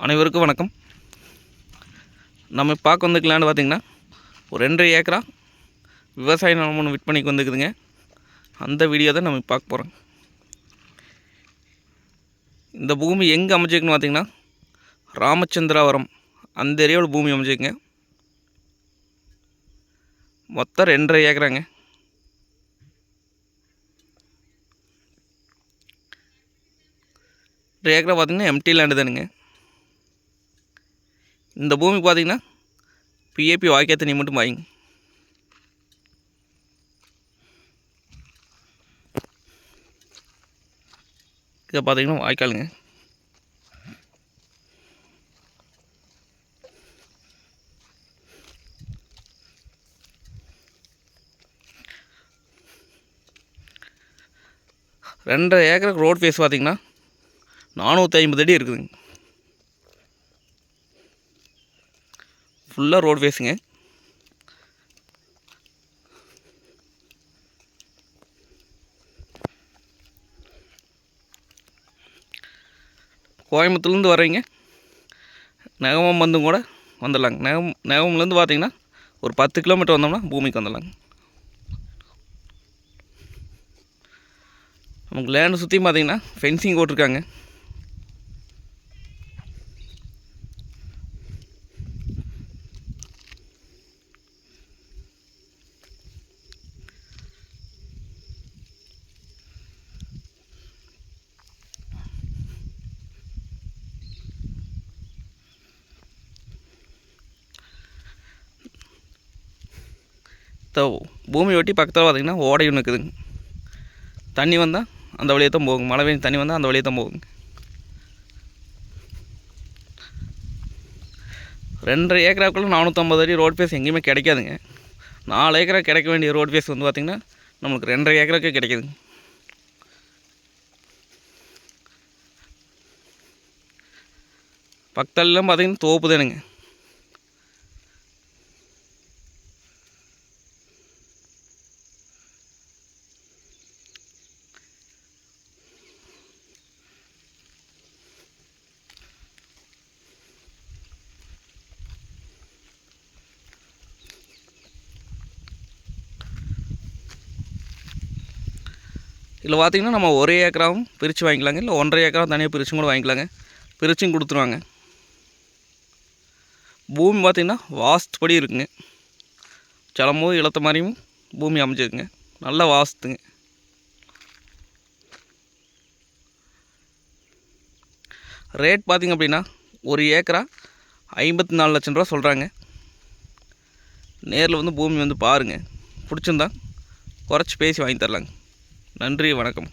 அனைவருக்கும் வணக்கம். நம்ம பார்க்க வந்துக்கலான்னு பார்த்திங்கன்னா ஒரு ரெண்டரை ஏக்கரா விவசாய நிலம் ஒன்று விற்பனைக்கு வந்துக்குதுங்க அந்த வீடியோ தான் நம்ம பார்க்க போகிறோம் இந்த பூமி எங்கே அமைச்சிருக்குன்னு பார்த்திங்கன்னா ராமச்சந்திராவரம். அந்த ஏரியாவில் பூமி அமைச்சிருக்குங்க மொத்தம் ரெண்டரை ஏக்கராங்க. ரெண்டு ஏக்கரா பார்த்தீங்கன்னா எம்டி லேண்டு தானுங்க. இந்த பூமி பார்த்திங்கன்னா பிஏபி வாய்க்கா தண்ணி மட்டும் வாங்க இதை பார்த்தீங்கன்னா வாய்க்காலுங்க. ரெண்டரை ஏக்கருக்கு ரோட் ஃபேஸ் பார்த்திங்கன்னா நானூற்றி ஐம்பது அடி இருக்குதுங்க. ஃபுல்லாக ரோட்வேஸுங்க கோயம்புத்தூர்லேருந்து வர்றீங்க. நகமம் வந்தும் கூட வந்துடலாங்க. நகம் நகமம்லேருந்து பார்த்தீங்கன்னா ஒரு பத்து கிலோமீட்டர் வந்தோம்னா பூமிக்கு வந்துடலாங்க. நமக்கு லேண்டை சுற்றியும் பார்த்தீங்கன்னா ஃபென்சிங் போட்டிருக்காங்க. த பூமி ஒட்டி பக்கத்தில் பார்த்தீங்கன்னா ஓடை ஒன்று இருக்குதுங்க தண்ணி வந்தால் அந்த வழியை தான் போகுங்க மழை பெய்ஞ்சு தண்ணி வந்தால் அந்த வழியை தான் போகுங்க ரெண்டரை ஏக்கராக்குள்ளே நானூற்றம்பது அடி ரோட் ஃபேஸ் எங்கேயுமே கிடைக்காதுங்க. நாலு ஏக்கரா கிடைக்க வேண்டிய ரோட் ஃபேஸ் வந்து பார்த்திங்கன்னா நம்மளுக்கு ரெண்டரை ஏக்கராக்கே கிடைக்குதுங்க. பக்கத்துலலாம் பார்த்தீங்கன்னா தோப்பு தானுங்க. இதில் பார்த்திங்கன்னா நம்ம ஒரே ஏக்கராவும் பிரித்து வாங்கிக்கலாங்க. இல்லை ஒன்றரை ஏக்கராவும் தனியாக பிரித்தும் கூட வாங்கிக்கலாங்க. பிரிச்சும் கொடுத்துருவாங்க. பூமி பார்த்திங்கன்னா வாஸ்து படி இருக்குங்க. சிலம்போது இழுத்த மாதிரியும் பூமி அமைஞ்சிருக்குங்க. நல்ல வாஸ்துங்க. ரேட் பார்த்திங்க அப்படின்னா ஒரு ஏக்கரா ஐம்பத்தி நாலு லட்சம் ரூபா சொல்கிறாங்க. நேரில் வந்து பூமி வந்து பாருங்கள் பிடிச்சிருந்தா குறைச்சி பேசி வாங்கி தரலாங்க. நன்றி வணக்கம்.